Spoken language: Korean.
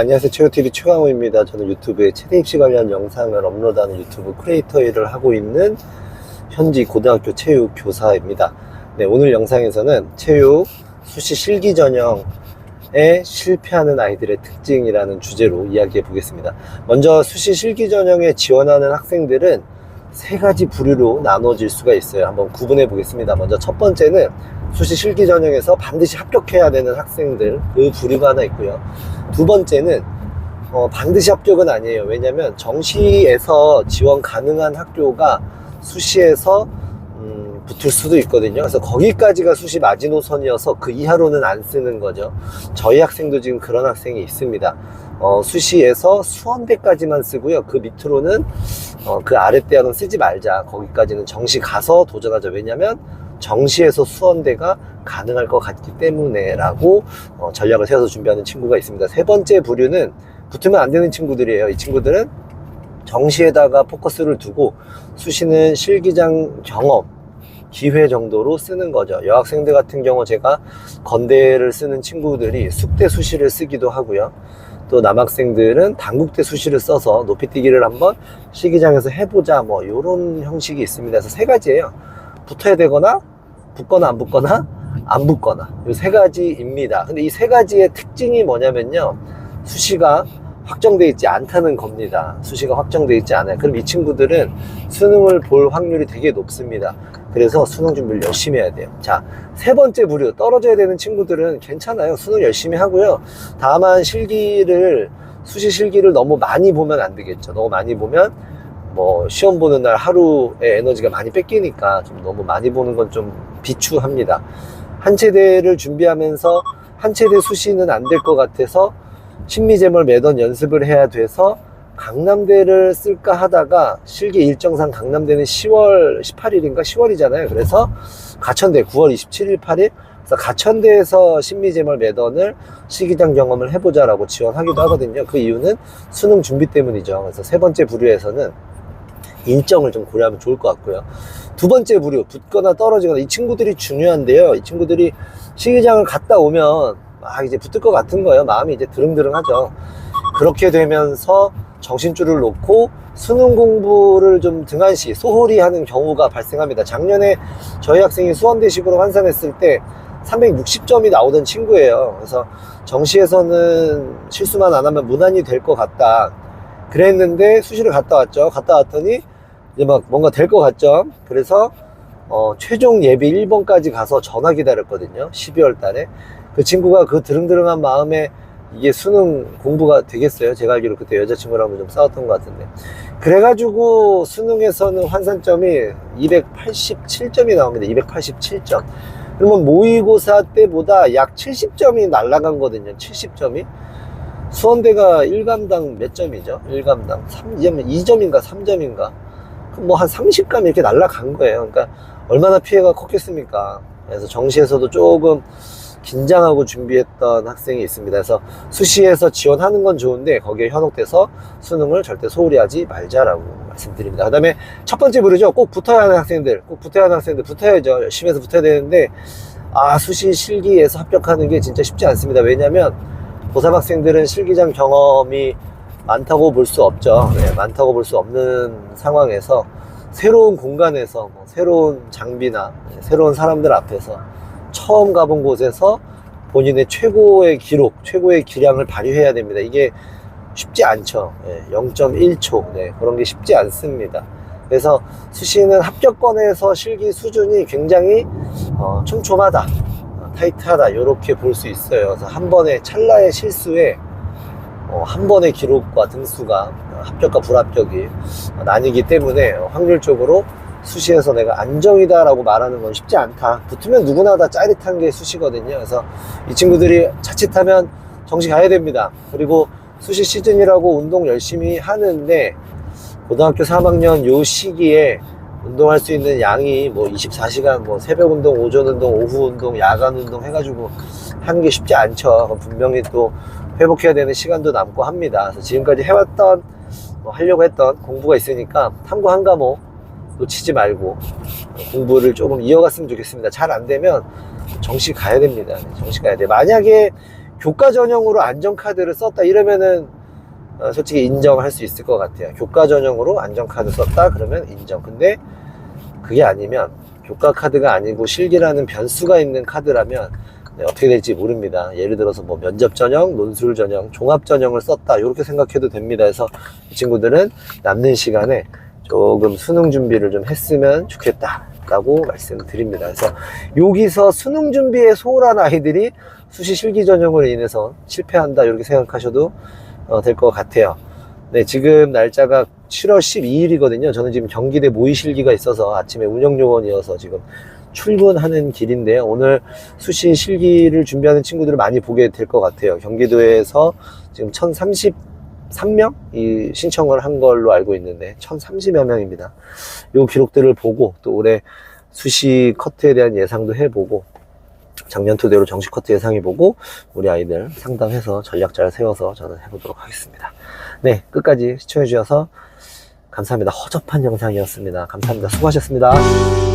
안녕하세요. 최호TV 최강호입니다. 저는 유튜브에 최대 입시 관련 영상을 업로드하는 유튜브 크리에이터 일을 하고 있는 현지 고등학교 체육 교사입니다. 네, 오늘 영상에서는 체육 수시 실기 전형에 실패하는 아이들의 특징이라는 주제로 이야기해 보겠습니다. 먼저 수시 실기 전형에 지원하는 학생들은 세 가지 부류로 나눠질 수가 있어요. 한번 구분해 보겠습니다. 먼저 첫 번째는 수시 실기 전형에서 반드시 합격해야 되는 학생들 그 부류가 하나 있고요. 두 번째는 어, 반드시 합격은 아니에요. 왜냐하면 정시에서 지원 가능한 학교가 수시에서 음, 붙을 수도 있거든요. 그래서 거기까지가 수시 마지노선이어서 그 이하로는 안 쓰는 거죠. 저희 학생도 지금 그런 학생이 있습니다. 어, 수시에서 수원대까지만 쓰고요. 그 밑으로는 어, 그 대학은 쓰지 말자. 거기까지는 정시 가서 도전하자. 왜냐면 정시에서 수원대가 가능할 것 같기 때문에라고 어, 전략을 세워서 준비하는 친구가 있습니다. 세 번째 부류는 붙으면 안 되는 친구들이에요. 이 친구들은 정시에다가 포커스를 두고 수시는 실기장 경험 기회 정도로 쓰는 거죠. 여학생들 같은 경우 제가 건대를 쓰는 친구들이 숙대 수시를 쓰기도 하고요. 또 남학생들은 단국대 수시를 써서 높이 뛰기를 한번 실기장에서 해보자 뭐 이런 형식이 있습니다. 그래서 세 가지예요. 붙어야 되거나 붙거나 안 붙거나 안 붙거나 이 세 가지입니다. 근데 이 세 가지의 특징이 뭐냐면요. 수시가 확정되어 있지 않다는 겁니다. 수시가 확정되어 있지 않아요. 그럼 이 친구들은 수능을 볼 확률이 되게 높습니다. 그래서 수능 준비를 열심히 해야 돼요. 자, 세 번째 부류, 떨어져야 되는 친구들은 괜찮아요. 수능 열심히 하고요. 다만 실기를, 수시 실기를 너무 많이 보면 안 되겠죠. 너무 많이 보면 뭐 시험 보는 날 하루에 에너지가 많이 뺏기니까 좀 너무 많이 보는 건 좀 비추합니다. 한 체대를 준비하면서 한 체대 수시는 안 될 것 같아서 심리제물 매던 연습을 해야 돼서 강남대를 쓸까 하다가 실기 일정상 강남대는 10월 18일인가 10월이잖아요. 그래서 가천대 9월 27일 8일 그래서 가천대에서 심리제물 매던을 시기장 경험을 해보자라고 지원하기도 하거든요. 그 이유는 수능 준비 때문이죠. 그래서 세 번째 부류에서는 일정을 좀 고려하면 좋을 것 같고요. 두 번째 부류, 붙거나 떨어지거나 이 친구들이 중요한데요. 이 친구들이 시기장을 갔다 오면 막 이제 붙을 것 같은 거예요. 마음이 이제 드릉드릉하죠. 그렇게 되면서 정신줄을 놓고 수능 공부를 좀 등한시, 소홀히 하는 경우가 발생합니다. 작년에 저희 학생이 수원대식으로 환산했을 때 360점이 나오던 친구예요. 그래서 정시에서는 실수만 안 하면 무난히 될 것 같다. 그랬는데 수시를 갔다 왔죠. 갔다 왔더니 이제 막 뭔가 될 것 같죠. 그래서 어, 최종 예비 1번까지 가서 전화 기다렸거든요. 12월 달에. 그 친구가 그 드릉드릉한 마음에 이게 수능 공부가 되겠어요. 제가 알기로 그때 여자친구랑 좀 싸웠던 것 같은데. 그래가지고 수능에서는 환산점이 287점이 나옵니다. 287점. 그러면 모의고사 때보다 약 70점이 날라간 거거든요. 70점이. 수원대가 1감당 몇 점이죠? 1감당 3, 2점인가 3점인가? 뭐 한 30감 이렇게 날라간 거예요. 그러니까 얼마나 피해가 컸겠습니까? 그래서 정시에서도 조금 긴장하고 준비했던 학생이 있습니다. 그래서 수시에서 지원하는 건 좋은데 거기에 현혹돼서 수능을 절대 소홀히 하지 말자라고 말씀드립니다. 그 다음에 첫 번째 부르죠. 꼭 붙어야 하는 학생들, 꼭 붙어야 하는 학생들 붙어야죠. 열심히 해서 붙어야 되는데 아 수시 실기에서 합격하는 게 진짜 쉽지 않습니다. 왜냐하면 고3 학생들은 실기장 경험이 많다고 볼 수 없죠. 네, 많다고 볼 수 없는 상황에서 새로운 공간에서 뭐 새로운 장비나 네, 새로운 사람들 앞에서 처음 가본 곳에서 본인의 최고의 기록, 최고의 기량을 발휘해야 됩니다. 이게 쉽지 않죠. 네, 0.1초. 네, 그런 게 쉽지 않습니다. 그래서 수시는 합격권에서 실기 수준이 굉장히 어, 촘촘하다. 어, 타이트하다. 이렇게 볼 수 있어요. 그래서 한 번의 찰나의 실수에 어, 한 번의 기록과 등수가 합격과 불합격이 나뉘기 때문에 확률적으로 수시에서 내가 안정이다라고 말하는 건 쉽지 않다. 붙으면 누구나 다 짜릿한 게 수시거든요. 그래서 이 친구들이 자칫하면 정시 가야 됩니다. 그리고 수시 시즌이라고 운동 열심히 하는데 고등학교 3학년 요 시기에 운동할 수 있는 양이 뭐 24시간 뭐 새벽 운동, 오전 운동, 오후 운동, 야간 운동 해가지고 하는 게 쉽지 않죠. 분명히 또 회복해야 되는 시간도 남고 합니다. 그래서 지금까지 해왔던 뭐 하려고 했던 공부가 있으니까 탐구 한 과목 놓치지 말고 공부를 조금 이어갔으면 좋겠습니다. 잘 안 되면 정시 가야 됩니다. 정시 가야 돼. 만약에 교과 전형으로 안전카드를 썼다 이러면은 어, 솔직히 인정할 수 있을 것 같아요. 교과 전형으로 안전카드 썼다 그러면 인정. 근데 그게 아니면 교과 카드가 아니고 실기라는 변수가 있는 카드라면 네, 어떻게 될지 모릅니다. 예를 들어서 뭐 면접 전형, 논술 전형, 종합 전형을 썼다 이렇게 생각해도 됩니다. 그래서 이 친구들은 남는 시간에 조금 수능 준비를 좀 했으면 좋겠다 라고 말씀드립니다. 그래서 여기서 수능 준비에 소홀한 아이들이 수시 실기 전형으로 인해서 실패한다 이렇게 생각하셔도 어, 될 것 같아요. 네, 지금 날짜가 7월 12일이거든요. 저는 지금 경기대 모의 실기가 있어서 아침에 운영 요원이어서 지금 출근하는 길인데요. 오늘 수시 실기를 준비하는 친구들을 많이 보게 될 것 같아요. 경기도에서 지금 1033명 이 신청을 한 걸로 알고 있는데 1030여 명입니다. 요 기록들을 보고 또 올해 수시 커트에 대한 예상도 해보고 작년 토대로 정식 커트 예상해 보고 우리 아이들 상담해서 전략 잘 세워서 저는 해보도록 하겠습니다. 네, 끝까지 시청해 주셔서 감사합니다. 허접한 영상이었습니다. 감사합니다. 수고하셨습니다.